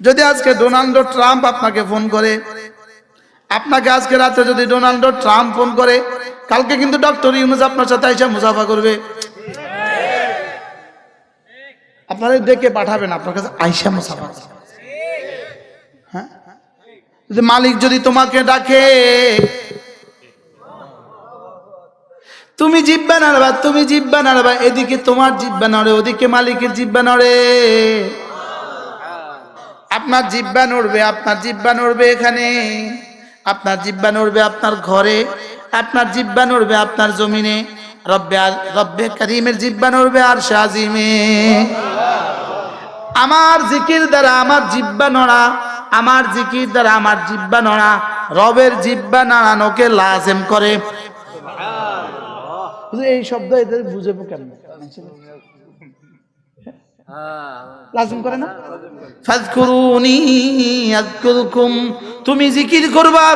যদি আজকে Donald Trump আপনাকে ফোন করে, আপনাকে আজকে রাতে যদি ডোনাল্ড ট্রাম্প ফোন করে, কালকে কিন্তু ডক্টর ইউনুস আপনার সাথে এসে মুসাফা করবে। আপনাদের ডেকে পাঠাবেন, আপনার কাছে আইসা মুসাফা। হ্যাঁ? যদি মালিক যদি তোমাকে ডাকে, তুমি জিব্বা নাড়বা, তুমি জিব্বা নাড়বা, এদিকে তোমার জিব্বা নড়ে, ওদিকে মালিকের জিব্বা নড়ে। আপনার জিব্বা নড়বে, আপনার জিব্বা নড়বে এখানে। আপনার জিব্বা নড়বে আপনার ঘরে, আপনার জিব্বা নড়বে আপনার জমিনে। রব্বে রব্বে করিমের জিব্বা নড়বে আর শাহিমে আমার জিকির দ্বারা আমার জিব্বা নড়া, আমার জিকির দ্বারা আমার জিব্বা নড়া, রবের জিব্বা নাড়ানোকে লাজেম করে। এই শব্দ এদের বুঝে কেন লাজম করে না? ফাজকুরুনি আযকুরুকুম। তুমি জিকির করবা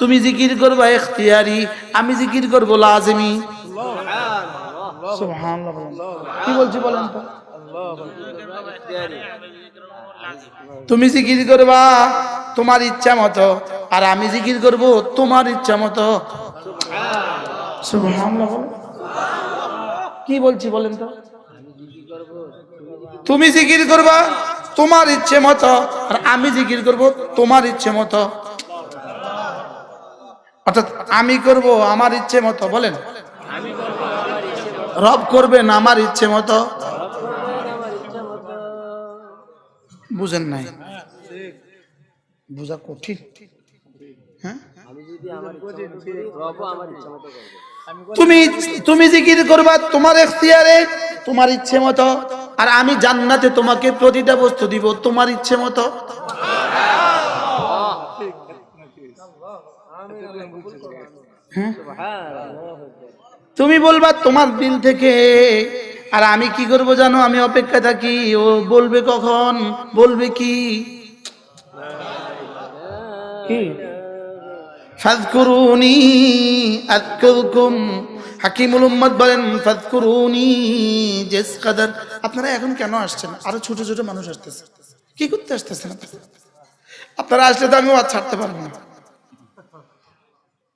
তুমি জিকির করবা ইখতিয়ারি আমি জিকির করব লাজিমি। সুবহানাল্লাহ কি বলছি বলেন তো? তুমি জিকির করবা তোমার ইচ্ছা মতো আর আমি জিকির করব তোমার ইচ্ছা মতো। সুবহানাল্লাহ কি বলছি বলেন তো? তুমি জিকির করবা, তোমার ইচ্ছে মতো, আর আমি জিকির করব, তোমার ইচ্ছে মতো। অর্থাৎ আমি করব আমার ইচ্ছে মতো, বলেন। রব করবেন আমার ইচ্ছে মতো। বুঝেন নাই? বুঝা কঠিন। হ্যাঁ? তুমি তুমি জিকির করবা, তোমার এখতিয়ারে, তোমার ইচ্ছে মতো। আর আমি জান্নাতে তোমাকে প্রতিটা বস্তু দিব তোমার ইচ্ছে মতো। হ্যাঁ? তুমি বলবা তোমার দিল থেকে আর আমি কি করব জানো? আমি অপেক্ষা থাকি ও বলবে কখন? বলবে কি? ফাজকুরুনি আযকুরকুম হাকিমুল উম্মত বলেন ফাজকুরুনি জেস কাদার আপনারা এখন কেন আসছেন? আরও ছোট ছোট মানুষ আসতেছে। কি করতে আসতেছেন আপনারা? আসলে তো আমি ছাড়তে পারব না।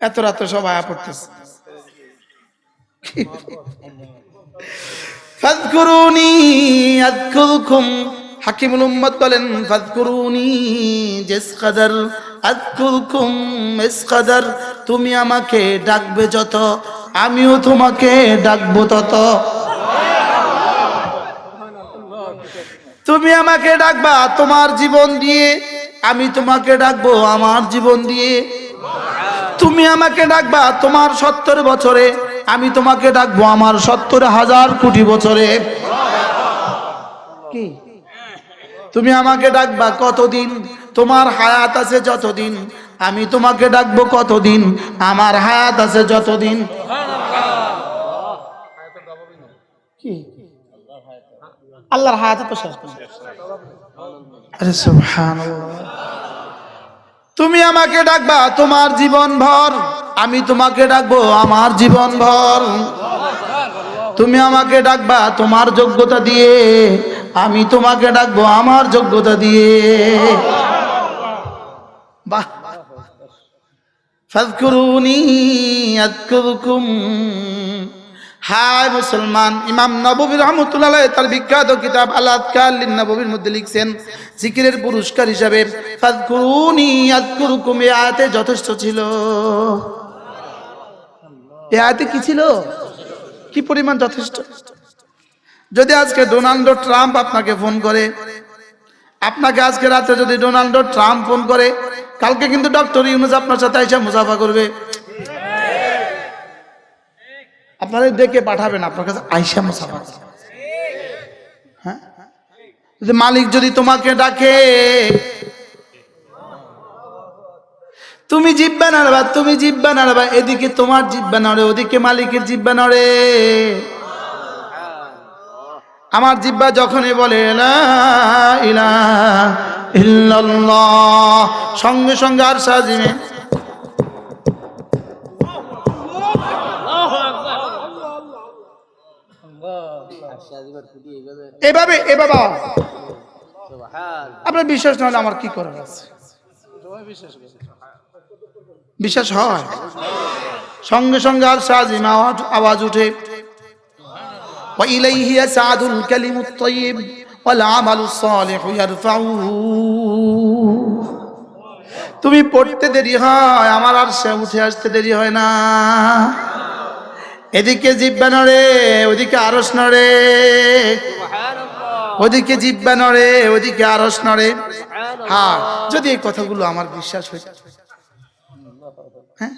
এত রাতে সব আয়া পড়তেছে। ফাজকুরুনি আযকুরকুম হাকিমুল উম্মত বলেন ফাজকুরুনি জেস কাদার আযকুরকুম মিস কাদার তুমি আমাকে ডাকবে যত আমিও তোমাকে ডাকবো তত। তুমি আমাকে ডাকবা তোমার জীবন দিয়ে, আমি তোমাকে ডাকবো আমার জীবন দিয়ে। তুমি আমাকে ডাকবা তোমার সত্তর বছরে, আমি তোমাকে ডাকবো আমার সত্তর হাজার কোটি বছরে। কি? তুমি আমাকে ডাকবা কতদিন? তোমার হায়াত আছে যতদিন? আমি তোমাকে ডাকবো কতদিন? আমার হায়াত আছে যতদিন। কি? আল্লাহর হায়াত তো শেষ আরে তুমি আমাকে ডাকবা তোমার জীবন ভর। আমি তোমাকে ডাকবো আমার জীবন ভর। তুমি আমাকে ডাকবা তোমার যোগ্যতা দিয়ে। আমি তোমাকে ডাকবো আমার যোগ্যতা দিয়ে। বাহ। ফাজকুরুনি আযকুরকুম হায় মুসলমান, ইমাম নববী রহমতুল্লাহ তার বিখ্যাত কিতাব আল আজকার লিন নববীর মধ্যে লিখছেন, জিকিরের পুরস্কার হিসাবে, ফাজকুরুনি আযকুরকুম এই আয়াতে যথেষ্ট ছিল। এই আয়াতে কি ছিল? কি পরিমাণ যথেষ্ট? যদি আজকে ডোনাল্ড ট্রাম্প আপনাকে ফোন করে, আপনাকে আজকে রাতে যদি ডোনাল্ড ট্রাম্প ফোন করে কালকে কিন্তু ডক্টর ইউনুস আপনার সাথে এসে মুসাফা করবে। আপনাদের ডেকে পাঠাবেন, আপনার কাছে আইসা মুসাফা। হ্যাঁ? মালিক যদি তোমাকে ডাকে, তুমি জিব্বা নাড়বা, তুমি জিব্বা নাড়বা, এদিকে তোমার জিব্বা নড়ে, ওদিকে মালিকের জিব্বা নড়ে। আমার জিব্বা যখনই বলে, লা ইলাহা ইল্লাল্লাহ সঙ্গে সঙ্গে আর সাজিমে এভাবে এ বাবা আপনার বিশ্বাস না হলে আমার কি করার আছে বিশ্বাস হয় সঙ্গে সঙ্গে আর সাজিম আওয়াজ আওয়াজ উঠে وإليه يسعد الكلم الطيب والعمل الصالح يرفعه তুমি পড়তে দেরি হয় আমার আর সে উঠে আসতে দেরি হয় না। এদিকে জিব্বা নড়ে ওদিকে আরস নড়ে। ওদিকে জিব্বা নড়ে ওদিকে আরস নড়ে। হ্যাঁ যদি এই কথাগুলো আমার বিশ্বাস হইত হ্যাঁ?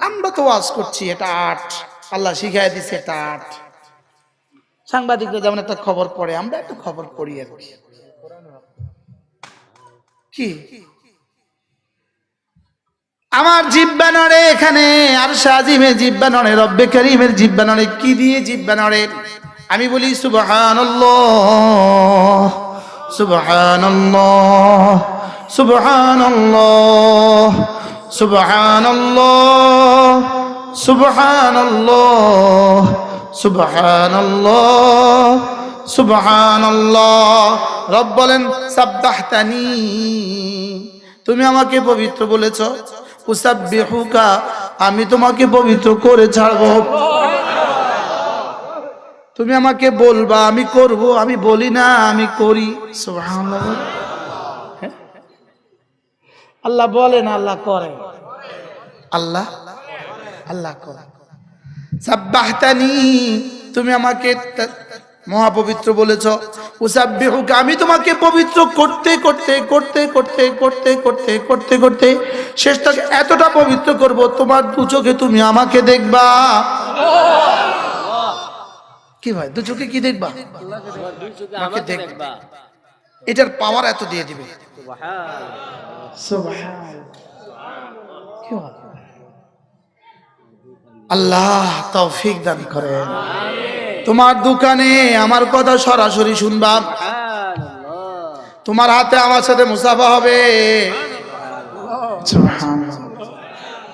আমরা তো ওয়াজ করছি এটা আর্ট আল্লাহ শিখাই দিছে এটা আর্ট সাংবাদিকরা যেমন একটা খবর পড়ে, আমরা একটা খবর পড়ি আর কি। আমার জিব্বা নড়ে এখানে, আর সাজিমে জিব্বা নড়ে রব্বে করিমের জিব্বা নড়ে কি দিয়ে জিব্বা নড়ে আমি বলি, সুবহানাল্লাহ সুবহানাল্লাহ সুবহানাল্লাহ সুবহানাল্লাহ সুবহানাল্লাহ রব বলেন, সাব্বাহতানি। তুমি আমাকে পবিত্র বলেছ। উসাব্বিহুকা, আমি তোমাকে পবিত্র করে ছাড়বো। তুমি আমাকে বলবা, আমি করব, আমি বলি না, আমি করি। হ্যাঁ? আল্লাহ বলেন আল্লাহ করে? আল্লাহ? আল্লাহ করে। সাব্বাহতানি তুমি আমাকে মহাপবিত্র বলেছ। উসাব্বিহুকা আমি তোমাকে পবিত্র করতে করতে করতে করতে করতে করতে করতে করতে শেষটাকে এতটা পবিত্র করব তোমার দু চোখে তুমি আমাকে দেখবা। কি ভাই দু চোখে কি দেখবা? আমাকে দেখবা। এটার পাওয়ার এত দিয়ে দিবে। কি? আল্লাহ তৌফিক দান করেন। তোমার দোকানে আমার কথা সরাসরি শুনবা। তোমার হাতে আমার সাথে মুসাফা হবে।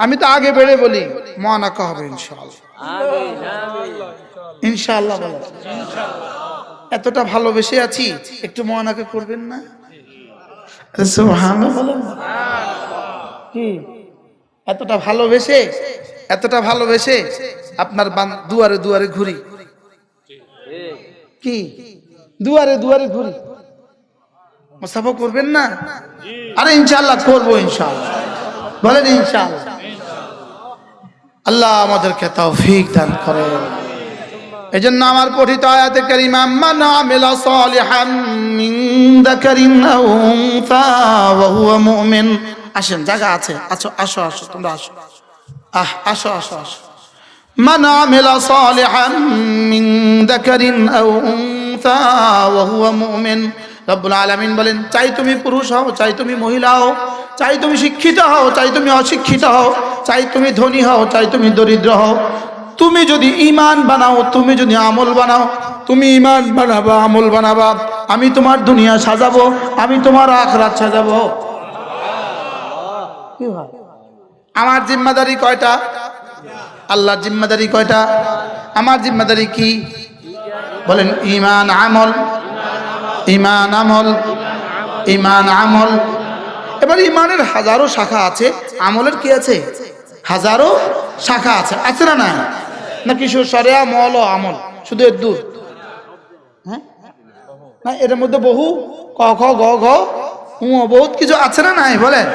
আমি তো আগে বেড়ে বলি মহানাকা হবে ইনশাআল্লাহ। ইনশাআল্লাহ এতটা ভালোবেসে আছি, একটু মহানাকা করবেন না? কি? এতটা ভালোবেসে? এতটা ভালোবেসে আপনার দুয়ারে দুয়ারে ঘুরি। কি? দুয়ারে দুয়ারে ঘুরি। মুসাফা করবেন না? আরে ইনশাআল্লাহ করব ইনশাআল্লাহ। বলেন ইনশাআল্লাহ। আল্লাহ আমাদেরকে তৌফিক দান করেন। এই জন্য আমার পঠিত আয়াতে কারিমা মান আসেন, জায়গা আছে। আসো আসো আসো, তোমরা আসো। আহ, আসো আসো আসো। আমিলা সালিহান মিন যাকারিন আও উনসা ওয়া হুয়া মুমিন। রব্বুল আলামিন বলেন, চাই তুমি পুরুষ হও, চাই তুমি মহিলা হও, চাই তুমি শিক্ষিত হও, চাই তুমি অশিক্ষিত হও, চাই তুমি ধনী হও, চাই তুমি দরিদ্র হও। তুমি যদি ইমান বানাও, তুমি যদি আমল বানাও, তুমি ইমান বানাবা, আমল বানাবা। আমি তোমার দুনিয়া সাজাবো, আমি তোমার আখরাত সাজাবো। কি হয়? আমার জিম্মাদারি কয়টা? আল্লাহর জিম্মাদারি কয়টা? আমার জিম্মাদারি কি? বলেন ইমান আমল। ইমান আমল। ইমান আমল। এবার ইমানের হাজারো শাখা আছে। আমলের কি আছে? হাজারো শাখা আছে। আছে না না নাকি শুধু সরেয়া মল ও আমল? শুধু এর দূর? হ্যাঁ? না এর মধ্যে বহু ক, খ, গ, ঘ বহুত কিছু আছে না নাই? বলেন।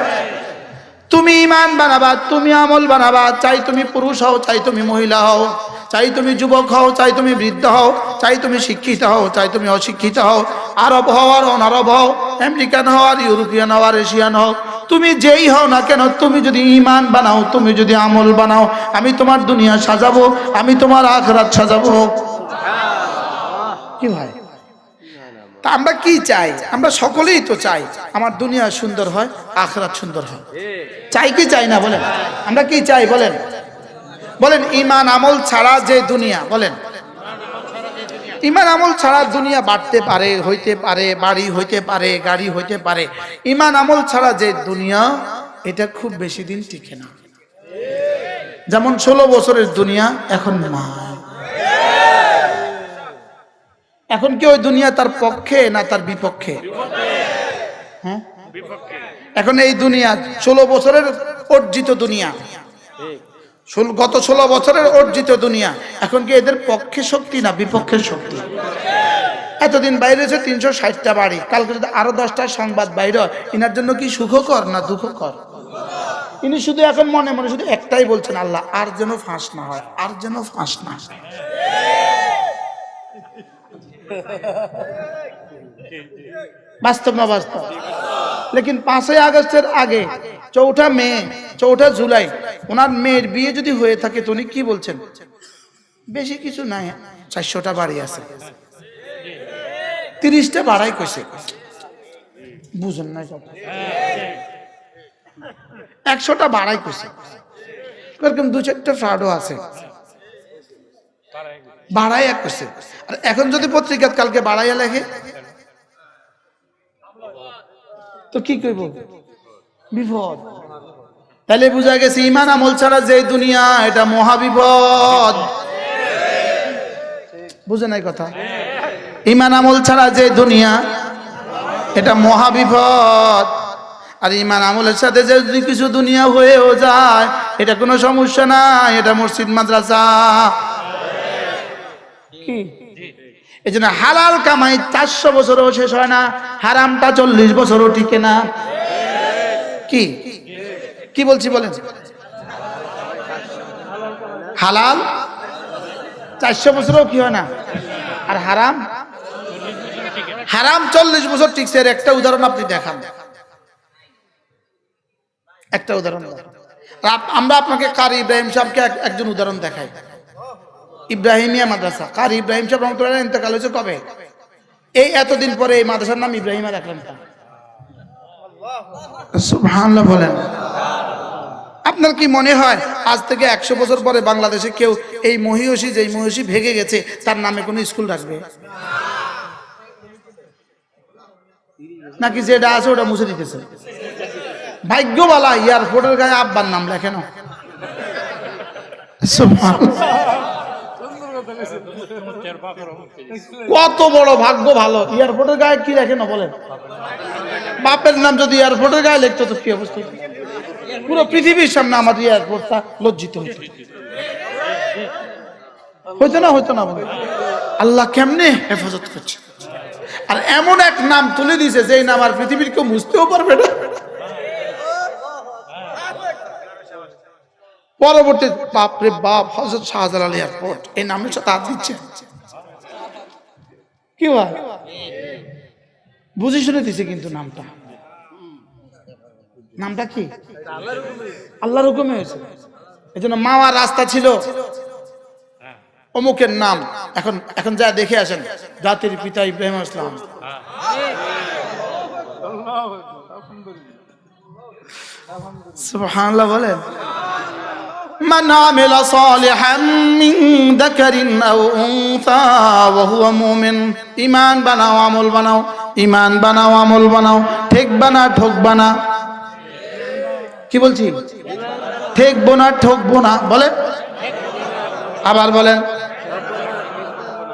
তুমি ইমান বানাবা, তুমি আমল বানাবা, চাই তুমি পুরুষ হও, চাই তুমি মহিলা হও, চাই তুমি যুবক হও, চাই তুমি বৃদ্ধ হও, চাই তুমি শিক্ষিত হও, চাই তুমি অশিক্ষিত হও, আরব হও আর অনারব হও, আমেরিকান হও আর ইউরোপিয়ান হও আর এশিয়ান হও, তুমি যেই হও না কেন, তুমি যদি ইমান বানাও, তুমি যদি আমল বানাও, আমি তোমার দুনিয়া সাজাবো, আমি তোমার আখরাত সাজাবো। কি ভাই? তা আমরা কি চাই? আমরা সকলেই তো চাই আমার দুনিয়া সুন্দর হয়, আখরাত সুন্দর হয়। চাই কি চাই না বলেন? আমরা কি চাই বলেন? বলেন, ইমান আমল ছাড়া যে দুনিয়া, বলেন। ইমান আমল ছাড়া দুনিয়া বাড়তে পারে, হইতে পারে, বাড়ি হইতে পারে, গাড়ি হইতে পারে। ইমান আমল ছাড়া যে দুনিয়া, এটা খুব বেশি দিন টিকে না। যেমন ষোলো বছরের দুনিয়া, এখন না এখন কি ওই দুনিয়া তার পক্ষে না তার বিপক্ষে? এখন এই দুনিয়া ষোলো বছরের অর্জিত দুনিয়া। গত ষোলো বছরের অর্জিত দুনিয়া। এখন কি এদের পক্ষে শক্তি না বিপক্ষের শক্তি? এতদিন বাইরে হয়েছে তিনশো ষাটটা বাড়ি, কালকে যদি আরও দশটা সংবাদ বাইরে ইনার জন্য কি সুখকর না দুঃখকর? ইনি শুধু এখন মনে মনে শুধু একটাই বলছেন, আল্লাহ, আর যেন ফাঁস না হয়, আর যেন ফাঁস না হয়। বাস্তব না বাস্তব? লেকিন পাঁচই আগস্টের আগে, চৌঠা মে, চৌঠা জুলাই, ওনার মেয়ের বিয়ে যদি হয়ে থাকে তো উনি কি বলছেন? বেশি কিছু নাই, চারশোটা বাড়ি আছে। তিরিশটা বাড়াই কইছে। বুঝেন না একশোটা বাড়াই কইছে। এরকম দু চারটা ফ্রাডও আছে। বাড়াই এক কইছে আর এখন যদি পত্রিকা কালকে বাড়াইয়া লেখে? তো কি করব বিপদ। তাহলে বুঝা গেছে, ইমান আমল ছাড়া যে দুনিয়া, এটা মহাবিপদ বুঝে নাই কথা? ইমান আমল ছাড়া যে দুনিয়া, এটা মহাবিপদ আর ইমান আমলের সাথে যদি কিছু দুনিয়া হয়েও যায়, এটা কোনো সমস্যা নাই, এটা মসজিদ, মাদ্রাসা। কি? এই জন্য হালাল কামাই চারশো বছরও শেষ হয় না হারামটা চল্লিশ বছরও টিকে না। কি? কি বলছি বলেন? হালাল? চারশো বছরও কি হয় না? আর হারাম? হারাম চল্লিশ বছর টিকছে এর একটা উদাহরণ আপনি দেখান। একটা উদাহরণ। আমরা আপনাকে কারি ইব্রাহিম সাহেবকে একজন উদাহরণ দেখাই। ইব্রাহিমিয়া মাদ্রাসা। কার ইব্রাহিম সাহেব রহমতুল্লাহ ইন্তেকাল হয়েছে কবে? এই এতদিন পরে এই মাদ্রাসার নাম ইব্রাহিমা রাখলেন? সুবহানাল্লাহ বলেন। আপনার কি মনে হয় আজ থেকে একশো বছর পরে বাংলাদেশে কেউ এই মহিষী যেই মহিষী ভেঙে গেছে, তার নামে কোনো স্কুল রাখবে? নাকি যেটা আছে ওটা মুছে দিতেছে? ভাগ্যবালা এয়ারপোর্টের গায়ে আব্বার নাম লেখেন। কত বড় ভাগ্য ভালো। এয়ারপোর্টের গায়ে কি রাখে না বলেন? বাপের নাম যদি এয়ারপোর্টের গায়ে লিখতো তো কি অবস্থা পুরো পৃথিবীর সামনে আমাদের এয়ারপোর্টটা লজ্জিত হতো হইতো না হইতো না আল্লাহ কেমনে হেফাজত করছে? আর এমন এক নাম তুলে দিয়েছে যে নাম আর পৃথিবীর কেউ বুঝতেও পারবে না। পরবর্তী বাপরে বাপ হজরত শাহজালাল এয়ারপোর্ট, এই নামের সাথে হাত দিচ্ছে। কি ভাই? বুঝে শুনে দিছে কিন্তু নামটা। নামটা কি? আল্লাহর হুকুমে হয়েছে। এই জন্য মাওয়ার রাস্তা ছিল। অমুকের নাম। এখন এখন যা দেখে আসেন, জাতির পিতা ইব্রাহিম ইসলাম সুবহানাল্লাহ বলেন। من عمل صالحا من ذكر أو أنثى وهو مؤمن ইমান বানাও আমল বানাও ইমান বানাও আমল বানাও ঠিক বানা ঠোক বানা কি বলছি ঠেকবো না ঠকবো না বলে আবার বলেন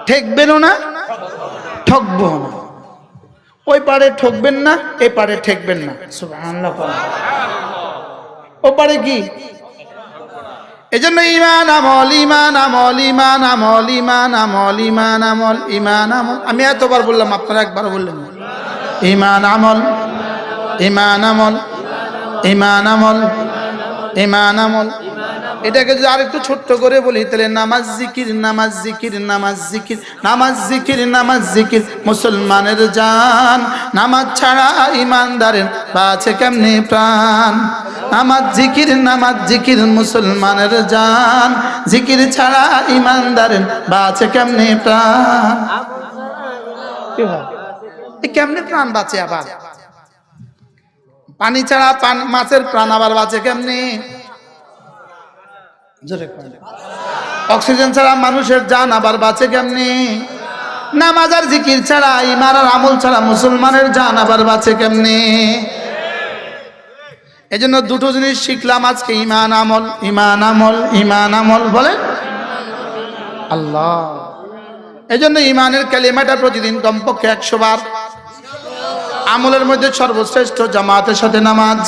ঠেকবেনও না ঠকবো না ওই পারে ঠকবেন না এই পারে ঠেকবেন না সুবহানাল্লাহ বলেন। ও পারে কি এজন্য ইমান আমল ইমান আমল ইমান আমল ইমান আমল ইমান আমল ইমান আমল। আমি এতবার বললাম, আপনারা একবার বললেন। ইমান আমল ইমান আমল ইমান আমল ইমান আমল। এটাকে যদি আরেকটু ছোট্ট করে বলি, তাহলে নামাজ জিকির নামাজ জিকির নামাজ জিকির নামাজ জিকির নামাজ জিকির। মুসলমানের জান, নামাজ ছাড়া ইমানদারের বাঁচে কেমনি প্রাণ? নামাজ জিকির নামাজ জিকির মুসলমানের জান। জিকির ছাড়া ইমানদারের বাঁচে কেমনে প্রাণ? কেমনে প্রাণ বাঁচে আবার? পানি ছাড়া পান মাছের প্রাণ আবার বাঁচে কেমনে। অক্সিজেন ছাড়া মানুষের জান আবার বাঁচে কেমনি? নামাজ আর জিকির ছাড়া ইমান আর আমল ছাড়া মুসলমানের জান আবার বাঁচে কেমনে? এই জন্য দুটো জিনিস শিখলাম আজকে, ইমান আমল ইমান আমল ইমান আমল, বলে? আল্লাহ। এই জন্য ইমানের কালিমাটা প্রতিদিন কমপক্ষে একশো বার। আমলের মধ্যে সর্বশ্রেষ্ঠ জামাতের সাথে নামাজ।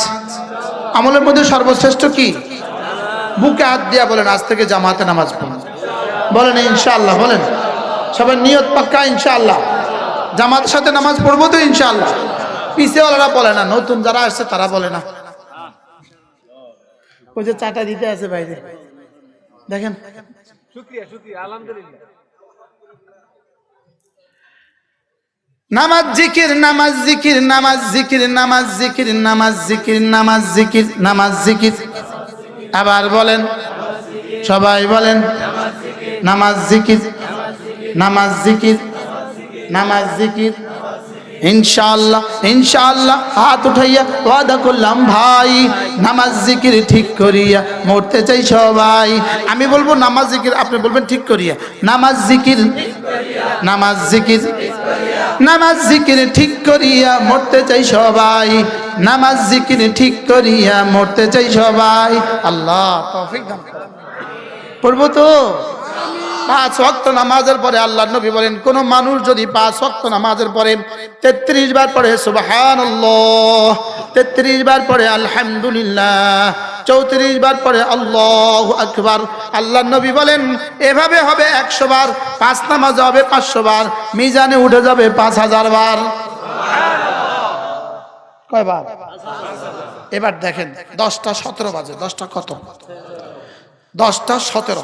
আমলের মধ্যে সর্বশ্রেষ্ঠ কি? বুকে হাত দিয়া বলেন, আজ থেকে জামাতে নামাজ পড়ুন বলেন, ইনশাআল্লাহ। বলেন সবাই নিয়ত পাক্কা, ইনশাআল্লাহ। জামাতের সাথে নামাজ পড়ব তো, ইনশাআল্লাহ। পিছেওয়ালারা বলে না, নতুন যারা আসছে তারা বলে না। ওই যে চাটা দিতে আছে বাইরে। দেখেন। শুক্রিয়া শুক্রিয়া আলহামদুলিল্লাহ। নামাজ জিকির নামাজ জিকির নামাজ জিকির নামাজ জিকির নামাজ জিকির নামাজ জিকির নামাজ জিকির। আবার বলেন সবাই বলেন নামাজ জিকির নামাজ জিকির নামাজ জিকির। ইনশাআল্লাহ ইনশাআল্লাহ, হাত উঠাইয়া ওয়াদা করলাম, ভাই, নামাজ জিকির ঠিক করিয়া মরতে চাই সবাই। আমি বলব নামাজ জিকির, আপনি বলবেন ঠিক করিয়া। নামাজ জিকির নামাজ জিকির নামাজ জিকির ঠিক করিয়া মরতে চাই সবাই। নামাজ জিকির ঠিক করিয়া মরতে চাই সবাই। আল্লাহ, তৌফিক দান। পড়ব তো? পাঁচ ওয়াক্ত নামাজের পরে আল্লাহ নবী বলেন, কোন মানুষ যদি পাঁচ ওয়াক্ত নামাজের পরে তেত্রিশ বার পড়ে সুবাহান তেত্রিশ বার পড়ে আলহামদুলিল্লাহ, চৌত্রিশ বার পরে আল্লাহ আকবার আল্লাহ নবী বলেন, এভাবে হবে একশো বার, পাঁচ নামাজ হবে পাঁচশো বার, মিজানে উঠে যাবে পাঁচ হাজার বার। কয়বার? এবার দেখেন, দশটা সতেরো বাজে, দশটা কত? দশটা সতেরো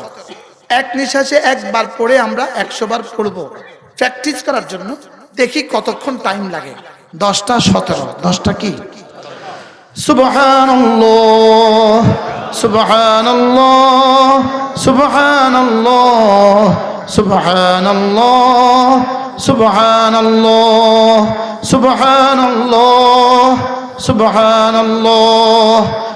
এক নিঃশ্বাসে একবার পড়ে আমরা একশো বার পড়ব। প্র্যাকটিস করার জন্য দেখি কতক্ষণ টাইম লাগে। দশটা সতেরো। দশটা কি? সুবহানাল্লাহ।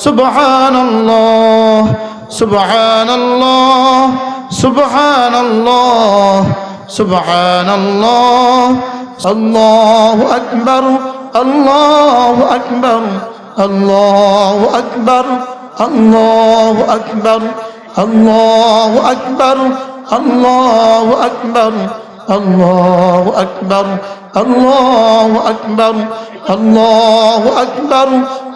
সুবহানাল্লাহ সুবহানাল্লাহ সুবহানাল্লাহ সুবহানাল্লাহ সুবহানাল্লাহ সুবহানাল্লাহ সুবহানাল্লাহ সুবহানাল্লাহ আল্লাহু আকবার আল্লাহু আকবার আল্লাহু আকবার আল্লাহু আকবার আল্লাহু আকবার আল্লাহু আকবার আল্লাহু আকবার আল্লাহু আকবার আল্লাহু আকবার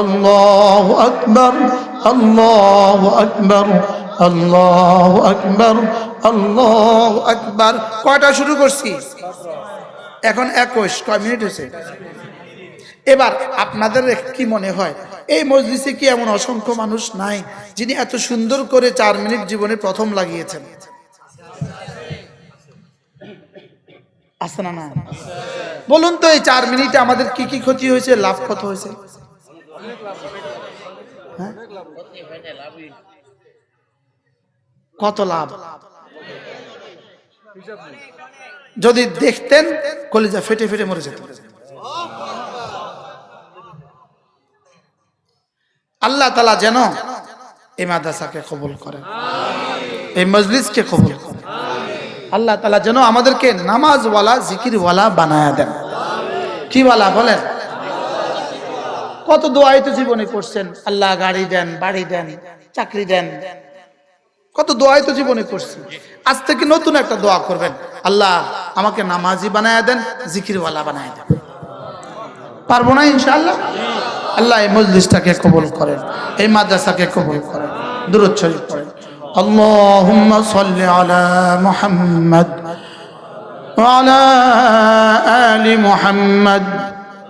আল্লাহু আকবার আল্লাহু আকবার আল্লাহু আকবার আল্লাহু আকবার। কয়টা শুরু করছি? এখন একুশ, কয় মিনিট হয়েছে? এবার আপনাদের কি মনে হয়, এই মজলিসে কি এমন অসংখ্য মানুষ নাই যিনি এত সুন্দর করে চার মিনিট জীবনে প্রথম লাগিয়েছেন? আছে না না বলুন তো, এই চার মিনিটে আমাদের কি কি ক্ষতি হয়েছে, লাভ কত হয়েছে? হ্যাঁ? কত লাভ? যদি দেখতেন, কলিজা ফেটে ফেটে মরে যেত। আল্লাহ তালা যেন এই মাদ্রাসাকে কবুল করেন, এই মজলিসকে কবুল করেন। আল্লাহ তালা যেন আমাদেরকে নামাজওয়ালা, জিকিরওয়ালা বানায়া দেন। কি বলা বলেন? কত দোয়াই তো জীবনে করছেন আল্লাহ গাড়ি দেন বাড়ি দেন চাকরি দেন কত দোয়াই তো জীবনে করছি আজ থেকে নতুন একটা দোয়া করবেন আল্লাহ আমাকে নামাজি বানায় দেন জিকিরওয়ালা বানায় দেন পারবো না ইনশাআল্লাহ আল্লাহ এই মজলিসটাকে কবুল করেন এই মাদ্রাসাকে কবুল করেন দূরত শরীফ করেন اللهم صل على محمد وعلى آل محمد